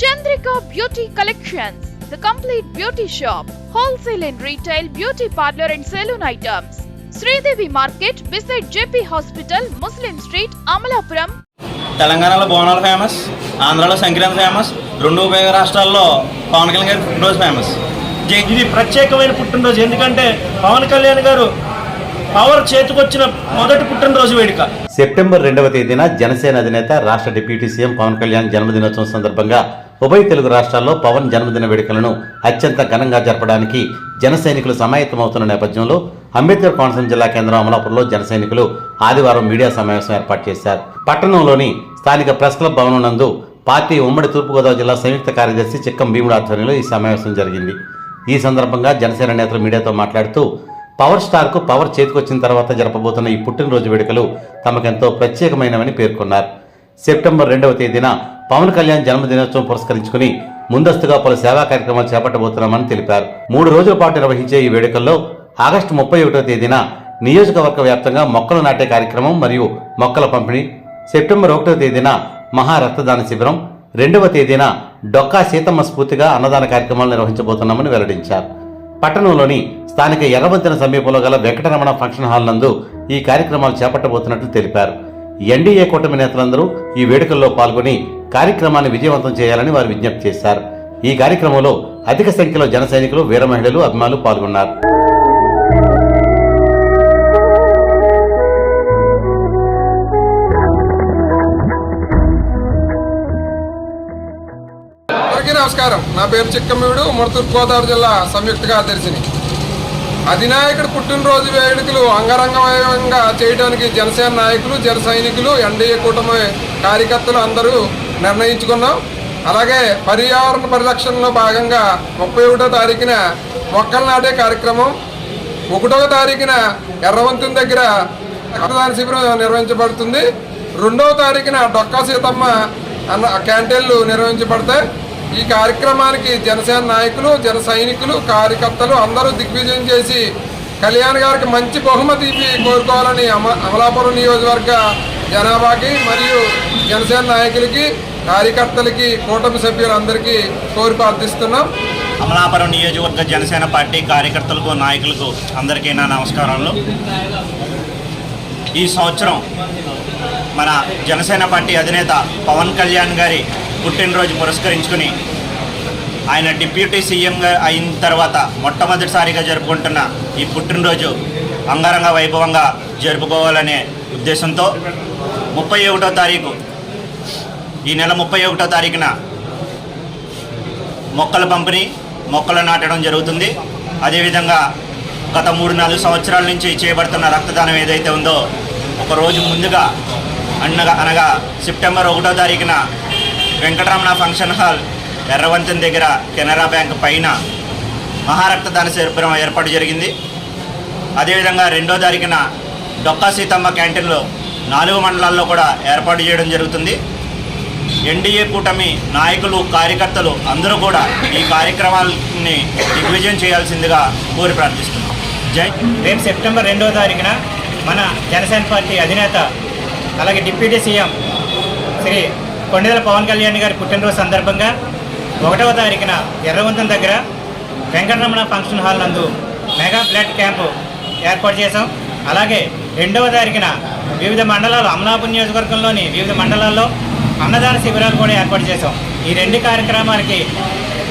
Chandrika beauty collections complete beauty shop wholesale and beauty parlour and salon items. Sridevi market beside JP hospital Muslim street Amalapuram. తెలంగాణలో Bonalu famous ఆంధ్రాలో Sankranti famous రెండు ఉభయ రాష్ట్రాల్లో పవన్ కళ్యాణ్ గారి పుట్టినరోజు famous. ఇది ప్రత్యేకమైన పుట్టినరోజు. ఎందుకంటే పవన్ కళ్యాణ్ గారు పవర్ చేతికొచ్చిన మొదటి పుట్టినరోజు వేడుక. సెప్టెంబర్ రెండవ తేదీన జనసేన అధినేత రాష్ట్ర డిప్యూటీ సీఎం పవన్ కళ్యాణ్ జన్మదినోత్సవం సందర్భంగా ఉభయ తెలుగు రాష్ట్రాల్లో పవన్ జన్మదిన వేడుకలను అత్యంత ఘనంగా జరపడానికి జన సైనికులు సమాయత్తమవుతున్న నేపథ్యంలో అంబేద్కర్ కోనసీమ జిల్లా కేంద్రం అమలాపురంలో జన సైనికులు ఆదివారం మీడియా సమావేశం ఏర్పాటు చేశారు. పట్టణంలోని స్థానిక ప్రెస్ క్లబ్ భవనం నందు పార్టీ ఉమ్మడి తూర్పుగోదావరి జిల్లా సంయుక్త కార్యదర్శి చిక్కం భీముడు ఆధ్వర్యంలో ఈ సమావేశం జరిగింది. ఈ సందర్భంగా జనసేన నేతలు మీడియాతో మాట్లాడుతూ పవర్ స్టార్కు పవర్ చేతికొచ్చిన తర్వాత జరపబోతున్న ఈ పుట్టినరోజు వేడుకలు తమకెంతో ప్రత్యేకమైనవని పేర్కొన్నారు. సెప్టెంబర్ రెండవ తేదీన పవన్ కళ్యాణ్ జన్మదినోత్సవం పురస్కరించుకుని ముందస్తుగా పలు సేవా కార్యక్రమాలు చేపట్టబోతున్నామని తెలిపారు. మూడు రోజుల పాటు నిర్వహించే ఈ వేడుకల్లో ఆగస్టు ముప్పై ఒకటో తేదీన నియోజకవర్గ వ్యాప్తంగా మొక్కలు నాటే కార్యక్రమం మరియు మొక్కల పంపిణీ సెప్టెంబర్ ఒకటో తేదీన మహా రక్తదాన శిబిరం రెండవ తేదీన డొక్కా సీతమ్మ స్ఫూర్తిగా అన్నదాన కార్యక్రమాలు నిర్వహించబోతున్నామని వెల్లడించారు. పట్టణంలోని స్థానిక ఎర్రవంతెన సమీపంలో గల వెంకటరమణ ఫంక్షన్ హాల్ నందు ఈ కార్యక్రమాలు చేపట్టబోతున్నట్లు తెలిపారు. ఎన్డీఏ కూటమి నేతలందరూ ఈ వేడుకల్లో పాల్గొని కార్యక్రమాన్ని విజయవంతం చేయాలని వారు విజ్ఞప్తి చేశారు. ఈ కార్యక్రమంలో అధిక సంఖ్యలో జన సైనికులు వీర మహిళలు అభిమానులు పాల్గొన్నారు. నా పేరు చిక్కమ్మయుడు ముడతూరు గోదావరి జిల్లా సంయుక్త కార్యదర్శిని అధినాయకుడు పుట్టినరోజు వేడుకలు అంగరంగ చేయడానికి జనసేన నాయకులు జన సైనికులు ఎన్డీఏ కూటమి కార్యకర్తలు అందరూ నిర్ణయించుకున్నాం. అలాగే పర్యావరణ పరిరక్షణలో భాగంగా ముప్పై ఒకటో తారీఖున మొక్కలు నాటే కార్యక్రమం ఒకటవ తారీఖున ఎర్రవంతుని దగ్గర రక్తదాన శిబిరం నిర్వహించబడుతుంది. రెండవ తారీఖున డొక్కా సీతమ్మ అన్న క్యాంటీన్లు నిర్వహించబడతాయి. ఈ కార్యక్రమానికి జనసేన నాయకులు జన సైనికులు కార్యకర్తలు అందరూ దిగ్విజయం చేసి కళ్యాణ్ గారికి మంచి బహుమతి ఇవి కోరుకోవాలని అమ అమలాపురం నియోజకవర్గ జనాభాకి మరియు జనసేన నాయకులకి కార్యకర్తలకి కూటమి సభ్యులందరికీ కోరి ప్రార్థిస్తున్నాం. అమలాపురం నియోజకవర్గ జనసేన పార్టీ కార్యకర్తలకు నాయకులకు అందరికీ నా నమస్కారాలు. ఈ సంవత్సరం మన జనసేన పార్టీ అధినేత పవన్ కళ్యాణ్ గారి పుట్టినరోజు పురస్కరించుకుని ఆయన డిప్యూటీ సీఎంగా అయిన తర్వాత మొట్టమొదటిసారిగా జరుపుకుంటున్న ఈ పుట్టినరోజు అంగరంగ వైభవంగా జరుపుకోవాలనే ఉద్దేశంతో ముప్పై ఒకటో తారీఖు ఈ నెల ముప్పై ఒకటో తారీఖున మొక్కల పంపిణీ మొక్కలు నాటడం జరుగుతుంది. అదేవిధంగా గత మూడు నాలుగు సంవత్సరాల నుంచి చేయబడుతున్న రక్తదానం ఏదైతే ఉందో ఒక రోజు ముందుగా అనగా అనగా సెప్టెంబర్ ఒకటో తారీఖున వెంకటరమణ ఫంక్షన్ హాల్ ఎర్రవంతెన దగ్గర కెనరా బ్యాంక్ పైన మహారక్తదాన శిబిరం ఏర్పాటు జరిగింది. అదేవిధంగా రెండో తారీఖున డొక్కా సీతమ్మ క్యాంటీన్లో నాలుగు మండలాల్లో కూడా ఏర్పాటు చేయడం జరుగుతుంది. ఎన్డీఏ కూటమి నాయకులు కార్యకర్తలు అందరూ కూడా ఈ కార్యక్రమాలని దిగ్విజయం చేయాల్సిందిగా కోరి ప్రార్థిస్తున్నాం. జై రేపు సెప్టెంబర్ రెండవ తారీఖున మన జనసేన పార్టీ అధినేత అలాగే డిప్యూటీ సీఎం శ్రీ కొండేల పవన్ కళ్యాణ్ గారి పుట్టినరోజు సందర్భంగా ఒకటవ తారీఖున ఎర్రవంతం దగ్గర వెంకటరమణ ఫంక్షన్ హాల్ నందు మెగా బ్లడ్ క్యాంపు ఏర్పాటు చేశాం. అలాగే రెండవ తారీఖున వివిధ మండలాలు అమలాపురం నియోజకవర్గంలోని వివిధ మండలాల్లో అన్నదాన శిబిరాలు కూడా ఏర్పాటు చేశాం. ఈ రెండు కార్యక్రమాలకి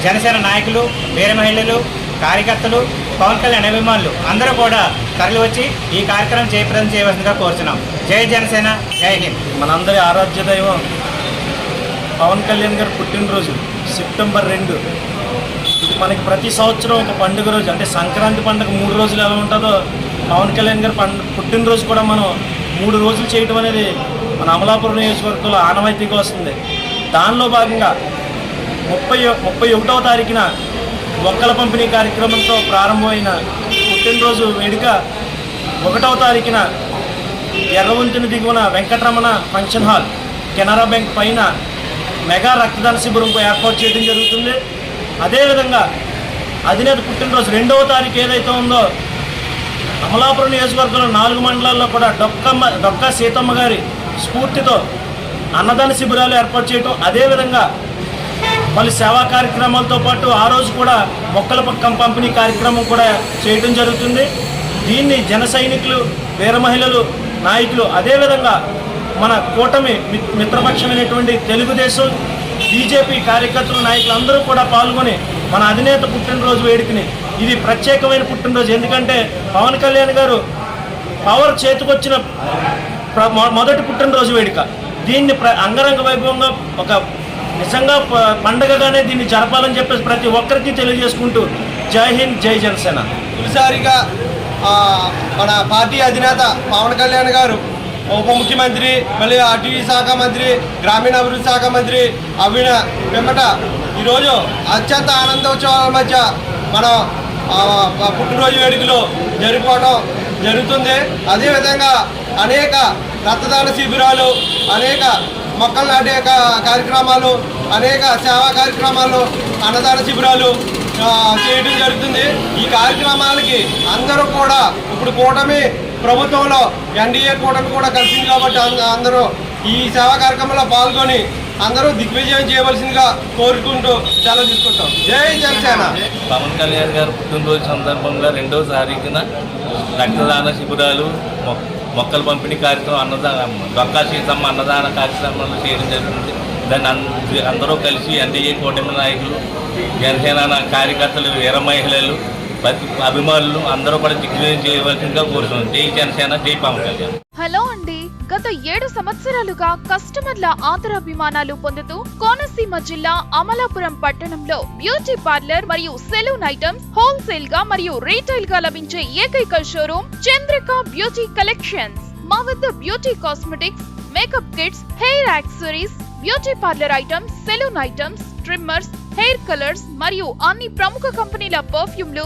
జనసేన నాయకులు వీర మహిళలు కార్యకర్తలు పవన్ కళ్యాణ్ అభిమానులు అందరూ కూడా తరలి వచ్చి ఈ కార్యక్రమం జయప్రదం చేయవలసిందిగా కోరుతున్నాం జై జనసేన జై హింద్. మనందరి ఆరాధ్య దైవం పవన్ కళ్యాణ్ గారి పుట్టినరోజు సెప్టెంబర్ రెండు. ఇది మనకి ప్రతి సంవత్సరం ఒక పండుగ రోజు. అంటే సంక్రాంతి పండుగ మూడు రోజులు ఎలా ఉంటుందో పవన్ కళ్యాణ్ గారి పండు పుట్టినరోజు కూడా మనం మూడు రోజులు చేయటం అనేది మన అమలాపురం నియోజకవర్గంలో ఆనవాయితీగా వస్తుంది. దానిలో భాగంగా ముప్పై ముప్పై ఒకటవ తారీఖున మొక్కల పంపిణీ కార్యక్రమంతో ప్రారంభమైన పుట్టినరోజు వేడుక ఒకటవ తారీఖున ఎర్రవంతుని దిగువన Venkataramana function hall Canara bank పైన మెగా రక్తదాన శిబిరం ఏర్పాటు చేయడం జరుగుతుంది. అదేవిధంగా అధినేత పుట్టినరోజు రెండవ తారీఖు ఏదైతే ఉందో అమలాపురం నియోజకవర్గంలో నాలుగు మండలాల్లో కూడా డొక్కమ్మ డొక్కా సీతమ్మ గారి స్ఫూర్తితో అన్నదాన శిబిరాలు ఏర్పాటు చేయటం. అదేవిధంగా మళ్ళీ సేవా కార్యక్రమాలతో పాటు ఆ రోజు కూడా మొక్కల పక్కం పంపిణీ కార్యక్రమం కూడా చేయడం జరుగుతుంది. దీన్ని జన సైనికులు వీర మహిళలు నాయకులు అదేవిధంగా మన కూటమి మిత్రపక్షమైనటువంటి తెలుగుదేశం బీజేపీ కార్యకర్తలు నాయకులు అందరూ కూడా పాల్గొని మన అధినేత పుట్టినరోజు వేడుకని ఇది ప్రత్యేకమైన పుట్టినరోజు. ఎందుకంటే పవన్ కళ్యాణ్ గారు పవర్ చేతికొచ్చిన మొదటి పుట్టినరోజు వేడుక. దీన్ని ప్ర అంగరంగ వైభవంగా ఒక నిజంగా పండగగానే దీన్ని జరపాలని చెప్పేసి ప్రతి ఒక్కరికి తెలియజేసుకుంటూ జై హింద్ జై జనసేన. తొలిసారిగా మన పార్టీ అధినేత పవన్ కళ్యాణ్ గారు ఉప ముఖ్యమంత్రి మళ్ళీ అటవీ శాఖ మంత్రి గ్రామీణాభివృద్ధి శాఖ మంత్రి అవిన వెంబట ఈరోజు అత్యంత ఆనందోత్సవాల మధ్య మనం పుట్టినరోజు వేడుకలు జరుపుకోవడం జరుగుతుంది. అదేవిధంగా అనేక రక్తదాన శిబిరాలు అనేక మొక్కలు నాటే కా- కార్యక్రమాలు అనేక సేవా కార్యక్రమాలు అన్నదాన శిబిరాలు చేయడం జరుగుతుంది. ఈ కార్యక్రమాలకి అందరూ కూడా ఇప్పుడు కూటమి ప్రభుత్వంలో ఎన్డీఏ కూటమి కూడా కలిసింది కాబట్టి అందరూ ఈ సేవా కార్యక్రమంలో పాల్గొని అందరూ దిగ్విజయం చేయవలసిందిగా కోరుకుంటూ సెలవు తీసుకుంటాం. జై జనసేన. పవన్ కళ్యాణ్ గారు పుట్టినరోజు సందర్భంగా రెండో తారీఖున రక్తదాన శిబిరాలు మొ- పంపిణీ కార్యక్రమం అన్నదానం డొక్కా సీతమ్మ అన్నదాన కార్యక్రమాలు చేయడం జరిగింది. దాన్ని అందరూ కలిసి ఎన్డీఏ కూటమి నాయకులు జనసేన కార్యకర్తలు వీర మహిళలు ప్రతి అభిమానులు అందరూ కూడా దిగ్విజయం చేయవలసిందిగా కోరుతున్నాం జై జనసేన జై పవన్ కళ్యాణ్. హలో అండి. గత ఏడు సంవత్సరాలుగా కస్టమర్ల ఆదరాభిమానాలు పొందుతూ కోనసీమ జిల్లా అమలాపురం పట్టణంలో బ్యూటీ పార్లర్ మరియు సెలూన్ ఐటమ్స్ హోల్సేల్గా మరియు రీటైల్గా లభించే ఏకైక షోరూమ్ చంద్రిక బ్యూటీ కలెక్షన్స్. మా వద్ద beauty cosmetics makeup kits hair accessories beauty parlour items salon items trimmers hair colours మరియు అన్ని ప్రముఖ కంపెనీల పర్ఫ్యూమ్లు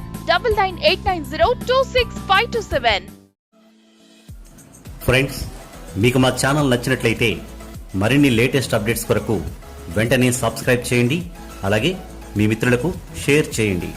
Double nine eight nine zero two six five two seven friends మీకు మా ఛానల్ నచ్చినట్లయితే మరిన్ని లేటెస్ట్ అప్డేట్స్ కొరకు వెంటనే సబ్స్క్రైబ్ చేయండి. అలాగే మీ మిత్రులకు షేర్ చేయండి.